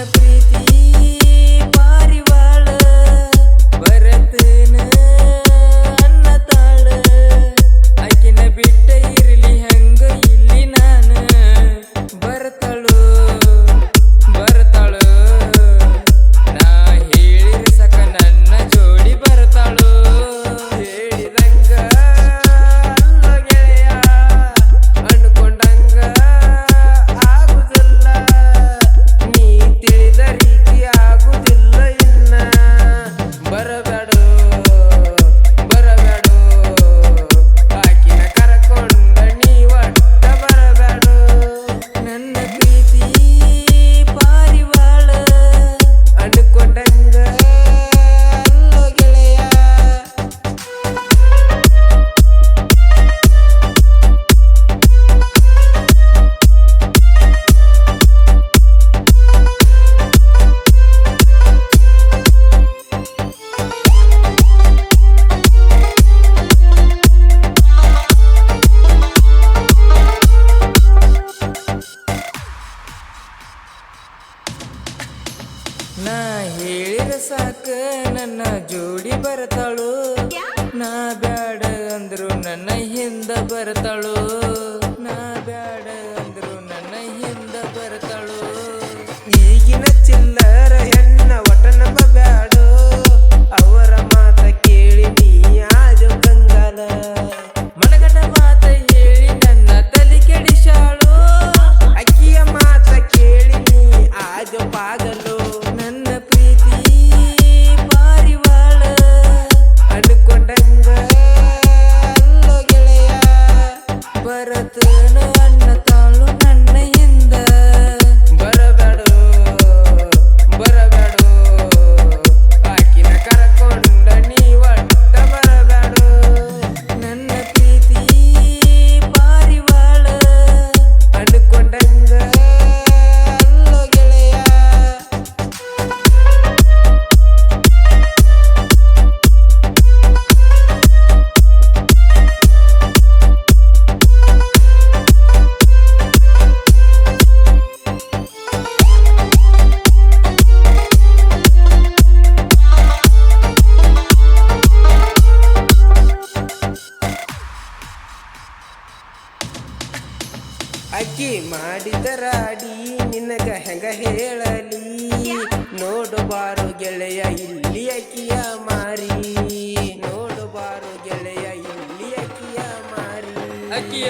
wanna breathe. ನಾ ಹೇಳಿರ ಸಾಕ ನನ್ನ ಜೋಡಿ ಬರ್ತಾಳು. ನಾ ಬ್ಯಾಡ ಅಂದ್ರು ನನ್ನ ಹಿಂದ ಬರ್ತಾಳು. ನಾ ಬ್ಯಾಡ ಅಂದ್ರು ನನ್ನ ಹಿಂದ ಬರ್ತಾಳು. ಈಗಿನ ಚಿಲ್ಲರ ಈಕಿ ಮಾಡಿದ ರಾಡಿ ನಿನಗ ಹೆಂಗ ಹೇಳಲಿ? ನೋಡಬಾರು ಗೆಳೆಯ, ಇಲ್ಲಿ ಅಕ್ಕಿಯ ಮಾರಿ. ನೋಡಬಾರು ಗೆಳೆಯ, ಇಲ್ಲಿ ಅಕ್ಕಿಯ ಮಾರಿ. ಅಕ್ಕಿಯ